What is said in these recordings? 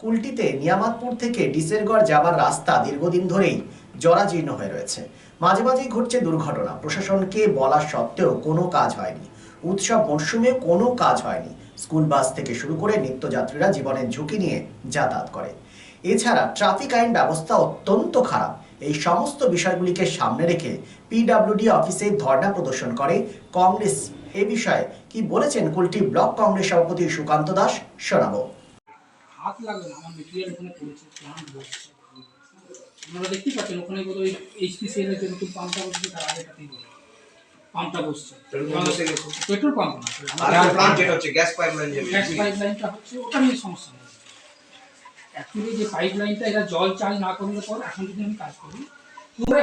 কুলটিতে নিয়ামাতপুর থেকে ডিসেরগড় যাবার রাস্তা দীর্ঘদিন ধরেই জরাজীর্ণ হয়ে রয়েছে। মাঝে মাঝেই ঘটছে দুর্ঘটনা। প্রশাসনকে বলা সত্ত্বেও কোনো কাজ হয়নি। উৎসব মরশুমে কোনো কাজ হয়নি। স্কুল বাস থেকে শুরু করে নিত্যযাত্রীরা জীবনের ঝুঁকি নিয়ে যাতায়াত করে। এছাড়া ট্রাফিক আইন ব্যবস্থা অত্যন্ত খারাপ। এই সমস্ত বিষয়গুলিকে সামনে রেখে পিডাব্লিউডি অফিসে ধর্ণা প্রদর্শন করে কংগ্রেস। এ বিষয়ে কি বলেছেন কুলটি ব্লক কংগ্রেস সভাপতি সুকান্ত দাস, শোনাবো। হাত লাগবে না আমার মেটেরিয়াল ওখানে পড়েছে বসছে আপনারা দেখতেই পাচ্ছেন ওখানে বোধ এর যে নতুন পাম্পটা বসছে তার আগেটাতেই পাম্পটা বসছে। পেট্রোল পাম্প না প্লান্ট যেটা হচ্ছে গ্যাস পাইপলাইন হচ্ছে ওটা নিয়ে সমস্যা নেই। অ্যাকচুয়ালি যে পাইপ লাইনটা এরা জল চার্জ না করলে পর এখন যদি আমি কাজ করি পুরো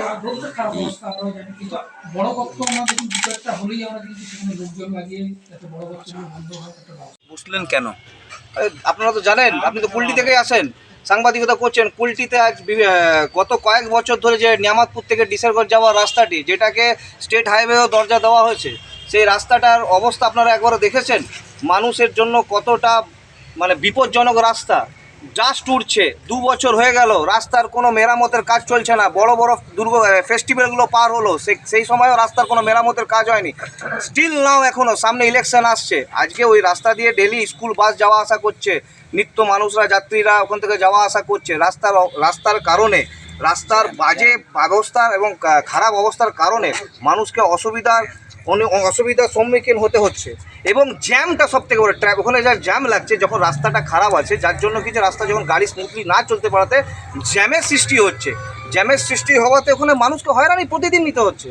খারাপ অবস্থা আমরা জানি কিন্তু বড় পক্ষ দু চারটা হলেই আমরা কিন্তু সেখানে লোকজন লাগিয়ে যাতে বড় বন্ধ হয় একটা বুঝলেন কেন? আপনারা তো জানেন, আপনি তো কুলটি থেকেই আসেন। সাংবাদিকতা করছেন, কুলটিতে আজ গত কয়েক বছর ধরে যে নিয়ামাতপুর থেকে ডিসারগঞ্জ যাওয়ার রাস্তাটি, যেটাকে স্টেট হাইওয়েও দরজা দেওয়া হয়েছে, সেই রাস্তাটার অবস্থা আপনারা একবারে দেখেছেন? মানুষের জন্য কতটা মানে বিপজ্জনক রাস্তা। জাস্ট উঠছে দু বছর হয়ে গেল, রাস্তার কোনো মেরামতের কাজ চলছে না, বড় বড় দুর্গ ফেস্টিভ্যালগুলো পার হলো সেই সময়ও রাস্তার কোনো মেরামতের কাজ হয়নি। স্টিল নাও এখনও সামনে ইলেকশন আসছে, আজকে ওই রাস্তা দিয়ে ডেলি স্কুল বাস যাওয়া আসা করছে, নিত্য মানুষরা, যাত্রীরা ওখান থেকে যাওয়া আসা করছে, রাস্তার রাস্তার কারণে, রাস্তার বাজে ব্যবস্থা এবং খারাপ অবস্থার কারণে মানুষকে অসুবিধার অনেক অসুবিধার সম্মুখীন হতে হচ্ছে। এবং জ্যামটা সব থেকে বড় ট্র্যাক ওখানে যা জ্যাম লাগছে, যখন রাস্তাটা খারাপ আছে, যার জন্য কিছু রাস্তা যখন গাড়ি স্মুথলি না চলতে পারাতে জ্যামের সৃষ্টি হচ্ছে। জ্যামের সৃষ্টি হওয়াতে ওখানে মানুষকে হয়রানি প্রতিদিন নিতে হচ্ছে।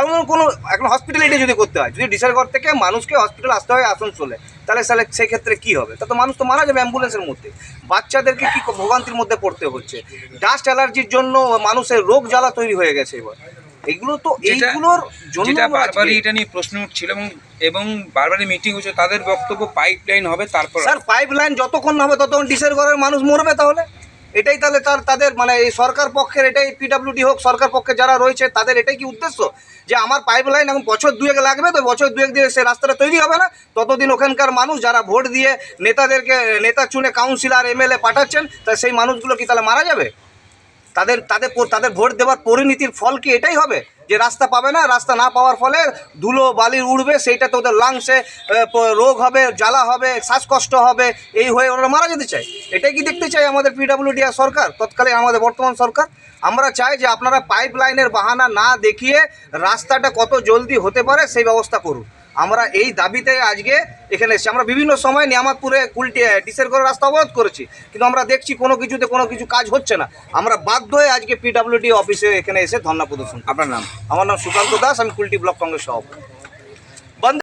এখন কোনো এখন হসপিটালিটি যদি করতে হয়, যদি ডিসারগড় থেকে মানুষকে হসপিটাল আসতে হয় আসানসোলে, তাহলে তাহলে সেই ক্ষেত্রে কী হবে? তা তো মানুষ তো মারা যাবে অ্যাম্বুলেন্সের মধ্যে। বাচ্চাদেরকে কী ভোগান্তির মধ্যে পড়তে হচ্ছে? ডাস্ট অ্যালার্জির জন্য মানুষের রোগ জ্বালা তৈরি হয়ে গেছে এবার। এগুলো তো এইগুলোর জন্য বারবারই এটা নিয়ে প্রশ্ন উঠছিল এবং এবং বারবারই মিটিং হচ্ছে তাদের বক্তব্য পাইপ লাইন হবে তারপর স্যার পাইপ লাইন যতক্ষণ না হবে ততক্ষণ ডিসের ঘরের মানুষ মরবে তাহলে? এটাই তাহলে তার তাদের মানে এই সরকার পক্ষের এটাই পিডাব্লিউডি হোক সরকার পক্ষে যারা রয়েছে তাদের এটাই কি উদ্দেশ্য? যে আমার পাইপ লাইন এখন বছর দুয়েক লাগবে তো বছর দুয়েক দিয়ে সে রাস্তাটা তৈরি হবে না? ততদিন ওখানকার মানুষ যারা ভোট দিয়ে নেতাদেরকে নেতা চুনে কাউন্সিলর এমএলএ পাঠাচ্ছেন তা সেই মানুষগুলো কি তাহলে মারা যাবে? তাদের তাদের তাদের ভোট দেওয়ার পরিণতির ফল কি এটাই হবে? যে রাস্তা পাবে না, রাস্তা না পাওয়ার ফলে ধুলো বালি উড়বে, সেইটা তো ওদের লাংসে রোগ হবে, জ্বালা হবে, শ্বাসকষ্ট হবে, এই হয়ে ওরা মারা যেতে চায়। এটাই কি দেখতে চাই আমাদের পিডাব্লিউডি সরকার, তৎকালীন আমাদের বর্তমান সরকার? আমরা চাই যে আপনারা পাইপ লাইনের বাহানা না দেখিয়ে রাস্তাটা কত জলদি হতে পারে, সেই ব্যবস্থা করুন। আমরা এই দাবিতে আজকে এখানে এসেছি। আমরা বিভিন্ন সময় নিয়ামতপুরে কুলটি ডিসের করে রাস্তা অবরোধ করেছি কিন্তু আমরা দেখছি কোনো কিছুতে কোনো কিছু কাজ হচ্ছে না। আমরা বাধ্য হয়ে আজকে পিডাব্লিউডি অফিসে এখানে এসে ধর্ণা প্রদর্শন আপনার নাম? আমার নাম সুকান্ত দাস আমি কুলটি ব্লক কংগ্রেস সভাপতি। বন্দে